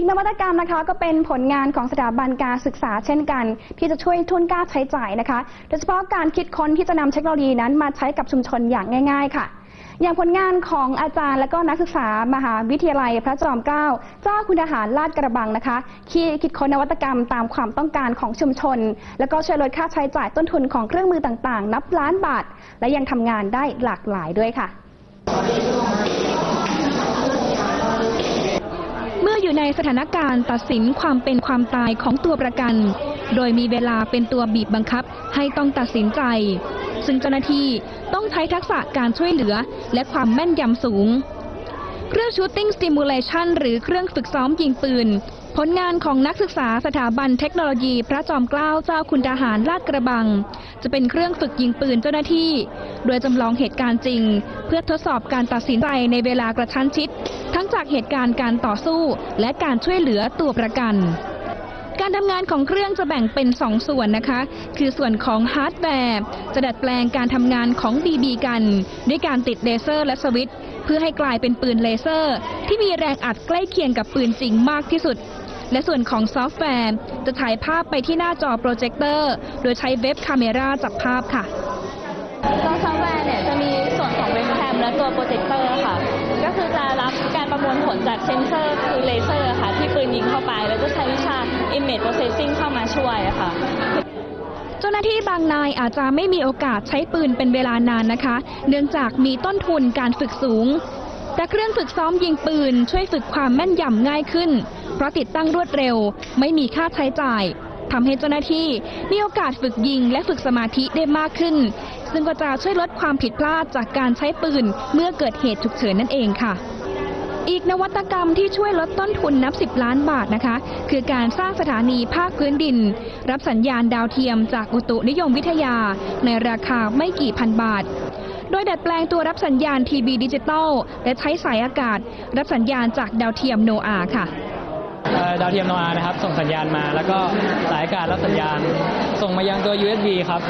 อีกนวัตกรรมนะคะ ก็เป็นผลงานของสถาบันการศึกษาเช่นกัน ที่จะช่วยทุนกล้าใช้จ่ายนะคะ โดยเฉพาะการคิดค้นที่จะนำเทคโนโลยีนั้นมาใช้กับชุมชนอย่างง่าย ๆ ค่ะ อย่างผลงานของอาจารย์และก็นักศึกษามหาวิทยาลัยพระจอมเกล้าเจ้าคุณทหารลาดกระบังนะคะที่คิดค้นนวัตกรรมตามความต้องการของชุมชน แล้วก็ช่วยลดค่าใช้จ่ายต้นทุนของเครื่องมือต่างๆ นับล้านบาท และยังทำงานได้หลากหลายด้วยค่ะ อยู่ในสถานการณ์ตัดสินความเป็นความตายของตัวประกัน โดยมีเวลาเป็นตัวบีบบังคับให้ต้องตัดสินใจ ซึ่งเจ้าหน้าที่ต้องใช้ทักษะการช่วยเหลือและความแม่นยำสูง เครื่อง Shooting Stimulation หรือเครื่องฝึกซ้อมยิงปืน ผลงานของนักศึกษาสถาบันเทคโนโลยีพระจอมเกล้าเจ้าคุณทหารลาดกระบัง จะเป็นเครื่องฝึกยิงปืนเจ้าหน้าที่ โดยจำลองเหตุการณ์จริง เพื่อทดสอบการตัดสินใจในเวลากระชั้นชิด ทั้งจากเหตุการณ์การต่อสู้ และการช่วยเหลือตัวประกัน การทำงานของเครื่องจะแบ่งเป็น 2ส่วนนะคะ คือส่วนของฮาร์ดแวร์จะดัดแปลงการทำงานของ BB กัน ด้วยการติดเลเซอร์และสวิตช์เพื่อให้กลายเป็นปืนเลเซอร์ ที่มีแรงอัดใกล้เคียงกับปืนจริงมากที่สุด และส่วนของซอฟต์แวร์จะถ่ายภาพไปที่หน้าจอโปรเจคเตอร์ โดยใช้เว็บคาเมราจับภาพค่ะตัวซอฟต์แวร์เนี่ยจะมีส่วนของเว็บแคมและตัวโปรเจคเตอร์ค่ะ ก็คือจะรับการประมวลผลจากเซนเซอร์คือเลเซอร์ค่ะ ที่ปืนยิงเข้าไป แล้วก็ใช้วิชา Image Processing เข้ามาช่วยอะค่ะเจ้าหน้าที่บางนายอาจจะไม่มีโอกาสใช้ปืนเป็นเวลานานนะคะ เนื่องจากมีต้นทุนการฝึกสูง แต่เครื่องฝึกซ้อมยิงปืนช่วยฝึกความแม่นยำง่ายขึ้นเพ ราะติดตั้งรวดเร็ว ไม่มีค่าใช้จ่ายทำให้เจ้าหน้าที่มีโอกาสฝึกยิงและฝึกสมาธิได้มากขึ้น ซึ่งก็จะช่วยลดความผิดพลาดจากการใช้ปืนเมื่อเกิดเหตุฉุกเฉินนั่นเองค่ะอีกนวัตกรรมที่ช่วยลดต้นทุนนับ 10 ล้านบาทนะคะ คือการสร้างสถานีภาคพื้นดิน รับสัญญาณดาวเทียมจากอุตุนิยมวิทยา ในราคาไม่กี่พันบาท โดยดัดแปลงตัวรับสัญญาณทีวีดิจิตอลและใช้สายอากาศ รับสัญญาณจากดาวเทียมโนอาค่ะ ดาวเทียมโนอานะครับ ส่งสัญญาณมา แล้วก็สายอากาศรับสัญญาณ ส่งมายังตัว USB ครับ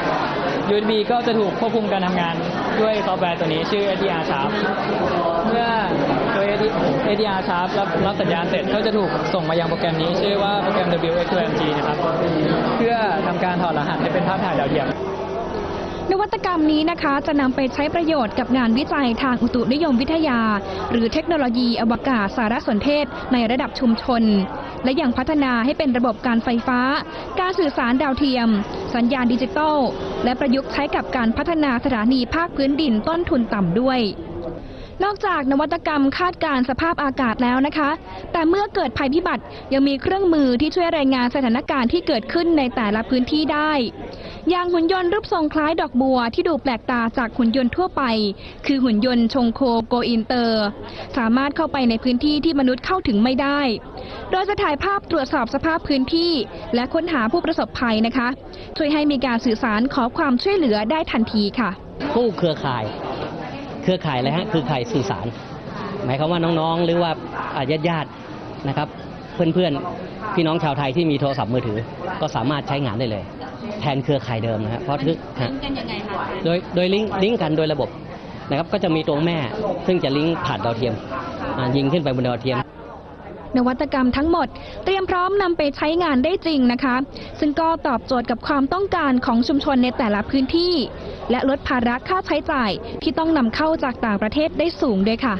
USB ก็จะถูกควบคุมการทำงานด้วยซอฟต์แวร์ตัวนี้ชื่อ ATR Sharp เมื่อตัว ATR Sharp รับรับสัญญาณเสร็จก็จะถูกส่งมายังโปรแกรมนี้ ชื่อว่าโปรแกรม WXMG นะครับ เพื่อทำการถอดรหัสให้เป็นภาพถ่ายดาวเทียม นวัตกรรมนี้นะคะจะนำไปใช้ประโยชน์กับงานวิจัยทางอุตุนิยมวิทยา หรือเทคโนโลยีอวกาศสารสนเทศในระดับชุมชน และยังพัฒนาให้เป็นระบบการไฟฟ้า การสื่อสารดาวเทียม สัญญาณดิจิตอลและประยุกต์ใช้กับการพัฒนาสถานีภาคพื้นดินต้นทุนต่ำด้วย นอกจากนวัตกรรมคาดการณ์สภาพอากาศแล้วนะคะ แต่เมื่อเกิดภัยพิบัติยังมีเครื่องมือที่ช่วยรายงานสถานการณ์ที่เกิดขึ้นในแต่ละพื้นที่ได้อย่างหุ่นยนต์รูปทรงคล้ายดอกบัวที่ดูแปลกตาจากหุ่นยนต์ทั่วไป คือหุ่นยนต์ชงโคโกอินเตอร์ สามารถเข้าไปในพื้นที่ที่มนุษย์เข้าถึงไม่ได้ โดยจะถ่ายภาพตรวจสอบสภาพพื้นที่ และค้นหาผู้ประสบภัยนะคะ ช่วยให้มีการสื่อสารขอความช่วยเหลือได้ทันทีค่ะ ผู้เครือข่าย เครือข่ายอะไรฮะคือข่ายสื่อสาร หมายความว่าน้องๆ หรือว่าญาติญาติๆนะครับ เพื่อนๆ พี่น้องชาวไทยที่มีโทรศัพท์มือถือ ก็สามารถใช้งานได้เลย แทนเครือข่ายเดิมนะฮะเพราะทึกฮะโดยโดยลิงก์ลิงก์กันโดยระบบนะครับก็จะมีตัวแม่ซึ่งจะลิงก์ผ่านดาวเทียมอ่ายิงขึ้นไปบนดาวเทียม นวัตกรรมทั้งหมด เตรียมพร้อมนำไปใช้งานได้จริงนะคะ ซึ่งก็ตอบโจทย์กับความต้องการของชุมชนในแต่ละพื้นที่ และลดภาระค่าใช้จ่ายที่ต้องนำเข้าจากต่างประเทศได้สูงด้วยค่ะ